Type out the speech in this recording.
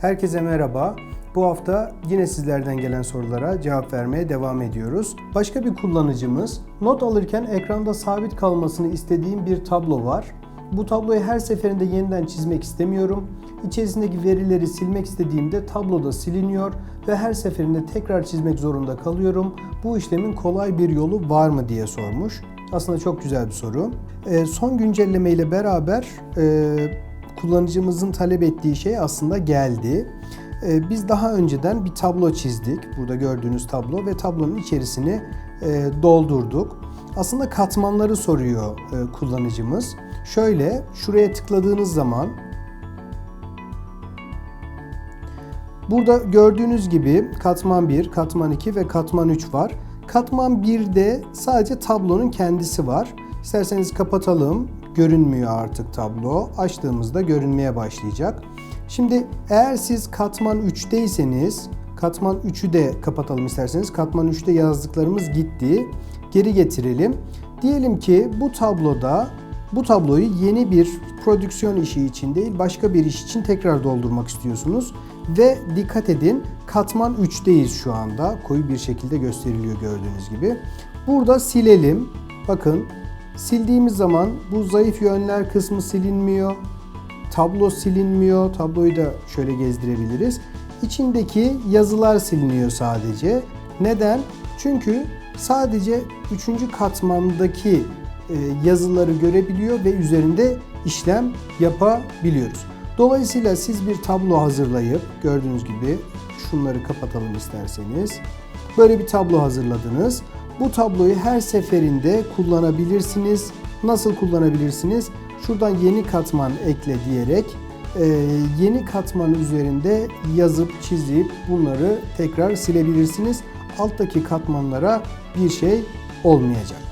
Herkese merhaba. Bu hafta yine sizlerden gelen sorulara cevap vermeye devam ediyoruz. Başka bir kullanıcımız not alırken ekranda sabit kalmasını istediğim bir tablo var. Bu tabloyu her seferinde yeniden çizmek istemiyorum. İçerisindeki verileri silmek istediğimde tabloda siliniyor ve her seferinde tekrar çizmek zorunda kalıyorum. Bu işlemin kolay bir yolu var mı diye sormuş. Aslında çok güzel bir soru. Ee, son güncelleme ile beraber e, kullanıcımızın talep ettiği şey aslında geldi. Ee, Biz daha önceden bir tablo çizdik. Burada gördüğünüz tablo ve tablonun içerisini e, doldurduk. Aslında katmanları soruyor e, kullanıcımız. Şöyle şuraya tıkladığınız zaman Burada gördüğünüz gibi katman 1, katman 2 ve katman 3 var. Katman 1'de sadece tablonun kendisi var. İsterseniz kapatalım. Görünmüyor artık tablo. Açtığımızda görünmeye başlayacak. Şimdi eğer siz katman 3'teyseniz, katman 3'ü de kapatalım isterseniz. Katman 3'te yazdıklarımız gitti. Geri getirelim. Diyelim ki bu tabloda bu tabloyu yeni bir prodüksiyon işi için değil başka bir iş için tekrar doldurmak istiyorsunuz. Ve dikkat edin katman 3'teyiz şu anda. Koyu bir şekilde gösteriliyor gördüğünüz gibi. Burada silelim. Bakın sildiğimiz zaman bu zayıf yönler kısmı silinmiyor. Tablo silinmiyor. Tabloyu da şöyle gezdirebiliriz. İçindeki yazılar siliniyor sadece. Neden? Çünkü sadece 3. katmandaki e, yazıları görebiliyor ve üzerinde işlem yapabiliyoruz. Dolayısıyla siz bir tablo hazırlayıp gördüğünüz gibi şunları kapatalım isterseniz. Böyle bir tablo hazırladınız. Bu tabloyu her seferinde kullanabilirsiniz. Nasıl kullanabilirsiniz? Şuradan yeni katman ekle diyerek e, yeni katman üzerinde yazıp çizip bunları tekrar silebilirsiniz. Alttaki katmanlara bir şey olmayacak.